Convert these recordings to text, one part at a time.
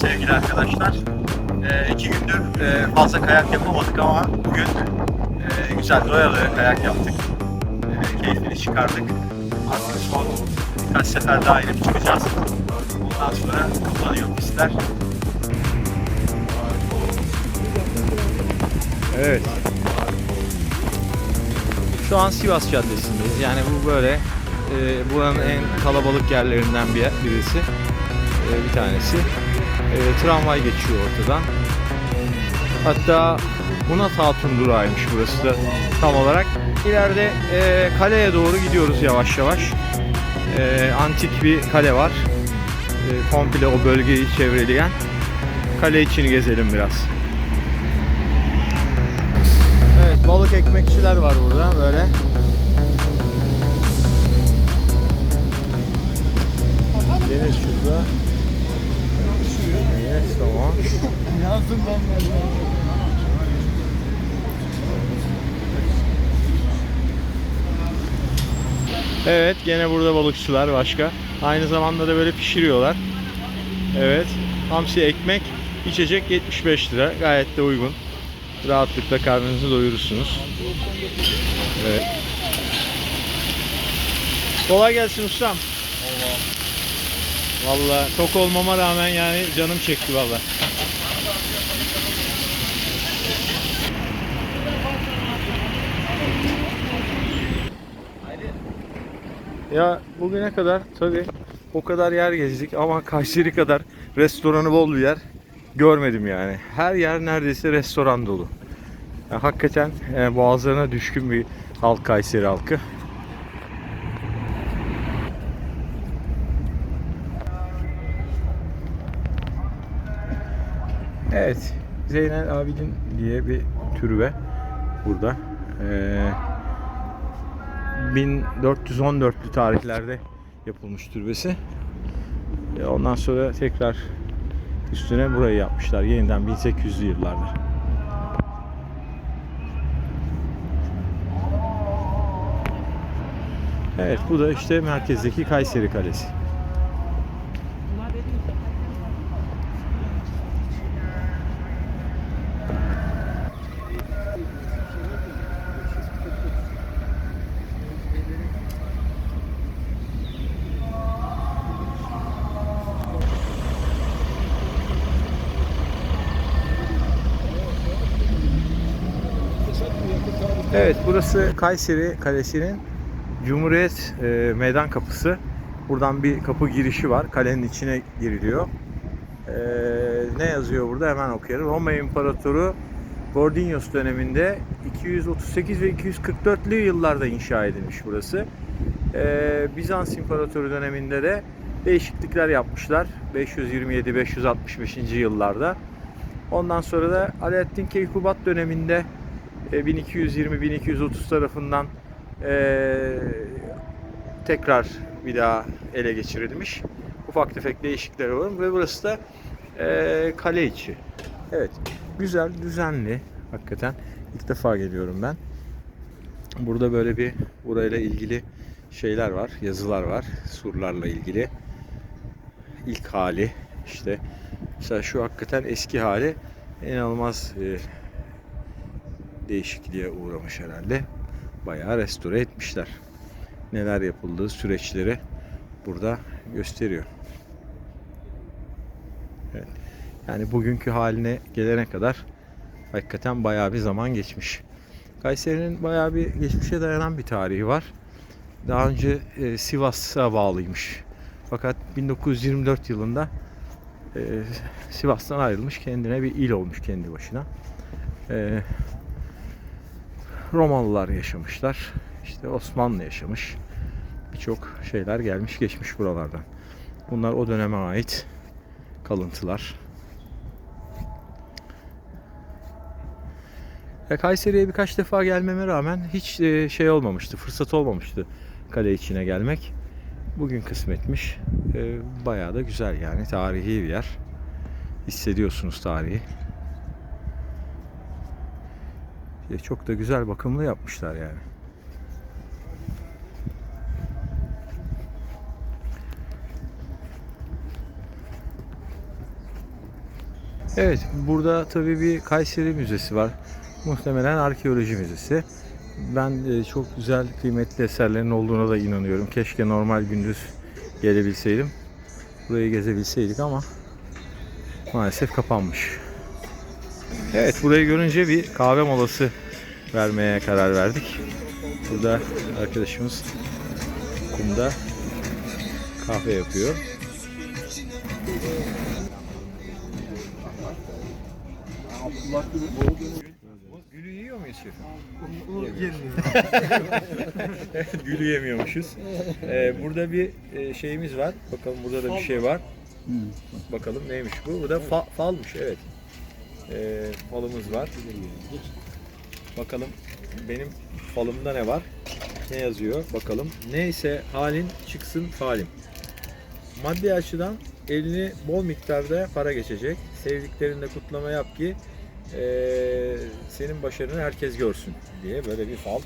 sevgili arkadaşlar. Ee, iki gündür e, fazla kayak yapamadık ama bugün e, güzel doya doya kayak yaptık. E, keyfini çıkardık. Artık son birkaç sefer daha inip çıkacağız. Ondan sonra kapanıyor pistler. Evet. Şu an Sivas Caddesi'ndeyiz. Yani bu böyle e, buranın en kalabalık yerlerinden bir birisi. E, bir tanesi. E, tramvay geçiyor ortadan. Hatta Hunat Hatun durağıymış burası da tam olarak. İleride e, kaleye doğru gidiyoruz yavaş yavaş. E, antik bir kale var. E, komple o bölgeyi çevreleyen. Kale içini gezelim biraz. Evet balık ekmekçiler var burada böyle. Evet gene burada balıkçılar başka. Aynı zamanda da böyle pişiriyorlar. Evet. Hamsi ekmek, içecek 75 lira. Gayet de uygun. Rahatlıkla karnınızı doyurursunuz. Evet. Kolay gelsin ustam. Valla tok olmama rağmen yani canım çekti valla. Ya bugüne kadar tabi o kadar yer gezdik ama Kayseri kadar restoranı bol bir yer görmedim yani. Her yer neredeyse restoran dolu. Ya hakikaten e, boğazlarına düşkün bir halk Kayseri halkı. Evet, Zeynel Abidin diye bir türbe burada. Ee, 1414'lü tarihlerde yapılmış türbesi. E, Ondan sonra tekrar üstüne burayı yapmışlar yeniden 1800'lü yıllarda. Evet bu da işte merkezdeki Kayseri Kalesi. Evet burası Kayseri Kalesi'nin Cumhuriyet e, meydan kapısı. Buradan bir kapı girişi var. Kalenin içine giriliyor. E, ne yazıyor burada hemen okuyalım. Roma İmparatoru Gordinius döneminde 238 ve 244'lü yıllarda inşa edilmiş burası. E, Bizans İmparatoru döneminde de değişiklikler yapmışlar. 527-565. yıllarda. Ondan sonra da Alaaddin Keykubat döneminde 1220-1230 tarafından e, tekrar bir daha ele geçirilmiş. Ufak tefek değişiklikler var ve burası da e, kale içi. Evet, güzel, düzenli. Hakikaten ilk defa geliyorum ben. Burada böyle bir burayla ilgili şeyler var, yazılar var. Surlarla ilgili. İlk hali işte. Mesela şu hakikaten eski hali inanılmaz e, değişikliğe uğramış herhalde. Bayağı restore etmişler. Neler yapıldığı süreçleri burada gösteriyor. Evet. Yani bugünkü haline gelene kadar hakikaten bayağı bir zaman geçmiş. Kayseri'nin bayağı bir geçmişe dayanan bir tarihi var. Daha önce e, Sivas'a bağlıymış. Fakat 1924 yılında e, Sivas'tan ayrılmış kendine bir il olmuş kendi başına. E, Romalılar yaşamışlar. İşte Osmanlı yaşamış. Birçok şeyler gelmiş geçmiş buralardan. Bunlar o döneme ait kalıntılar. Ya Kayseri'ye birkaç defa gelmeme rağmen hiç e, şey olmamıştı, fırsat olmamıştı kale içine gelmek. Bugün kısmetmiş. E, Bayağı da güzel yani tarihi bir yer. Hissediyorsunuz tarihi. E, Çok da güzel bakımlı yapmışlar yani. Evet, burada tabii bir Kayseri Müzesi var. Muhtemelen arkeoloji müzesi. Ben e, çok güzel, kıymetli eserlerin olduğuna da inanıyorum. Keşke normal gündüz gelebilseydim. Burayı gezebilseydik ama maalesef kapanmış. Evet, burayı görünce bir kahve molası vermeye karar verdik. Burada arkadaşımız kumda kahve yapıyor. Gülü yiyor muyuz şefim? Gülü yemiyormuşuz. Ee, burada bir e, şeyimiz var. Bakalım burada da bir şey var. Bakalım neymiş bu? Bu da fa- falmış evet. Ee, falımız var. Bakalım benim falımda ne var? Ne yazıyor? Bakalım. Neyse halin çıksın falim. Maddi açıdan eline bol miktarda para geçecek. Sevdiklerinde kutlama yap ki eee, senin başarını herkes görsün diye böyle bir fal.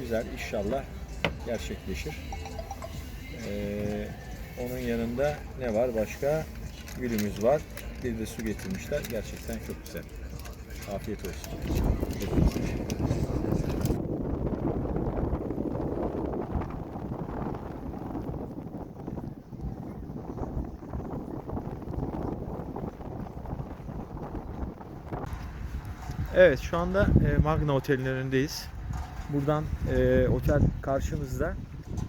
Güzel inşallah gerçekleşir. Eee, onun yanında ne var başka? Gülümüz var. Bir de su getirmişler. Gerçekten çok güzel. Afiyet olsun. Evet şu anda e, Magna Otel'in önündeyiz. Buradan e, otel karşımızda.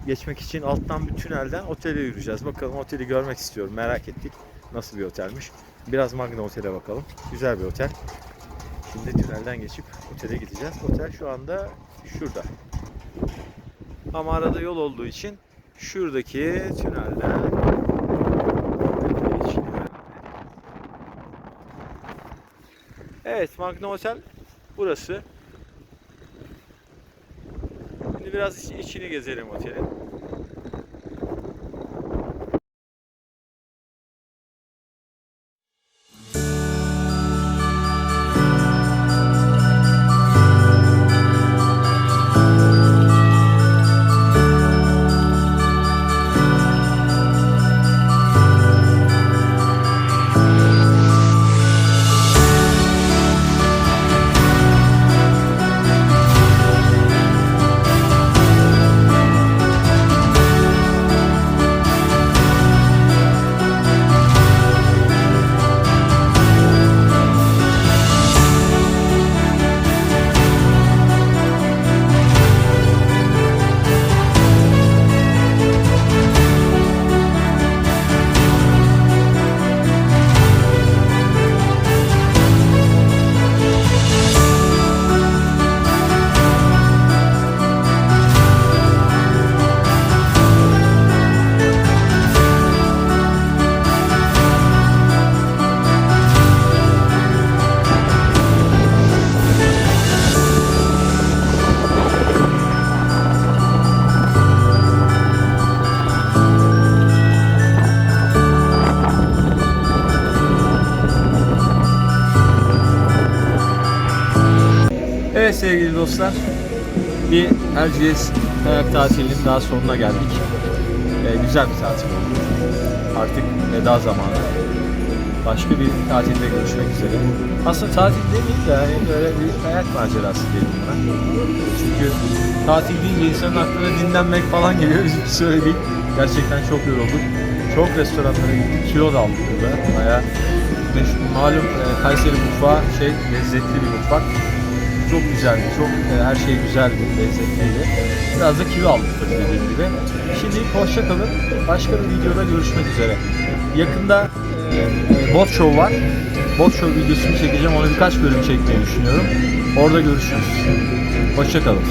Geçmek için alttan bir tünelden otele yürüyeceğiz. Bakalım oteli görmek istiyorum. Merak ettik. Nasıl bir otelmiş. Biraz Magna Otel'e bakalım. Güzel bir otel. Şimdi tünelden geçip otele gideceğiz. Otel şu anda şurada. Ama arada yol olduğu için şuradaki tünelden. Evet, Magna Otel burası. Şimdi biraz iç- içini gezelim otelin. Sevgili dostlar, bir Erciyes kayak tatilinin daha sonuna geldik. Ee, güzel bir tatil oldu. Artık veda zamanı. Başka bir tatilde görüşmek üzere. Aslında tatil demeyeyim de hani böyle bir kayak macerası diyelim buna. Çünkü tatil deyince insanın aklına dinlenmek falan geliyor. Biz bir değil. Gerçekten çok yorulduk. Çok restoranlara gittik. Kilo da aldık burada. Bayağı malum e, Kayseri mutfağı şey lezzetli bir mutfak çok güzeldi. Çok e, her şey güzeldi, lezzetliydi. Biraz da kilo aldık tabii dediğim gibi. Şimdilik hoşça kalın. Başka bir videoda görüşmek üzere. Yakında e, bot show var. Bot show videosunu çekeceğim. Onu birkaç bölüm çekmeyi düşünüyorum. Orada görüşürüz. Hoşça kalın.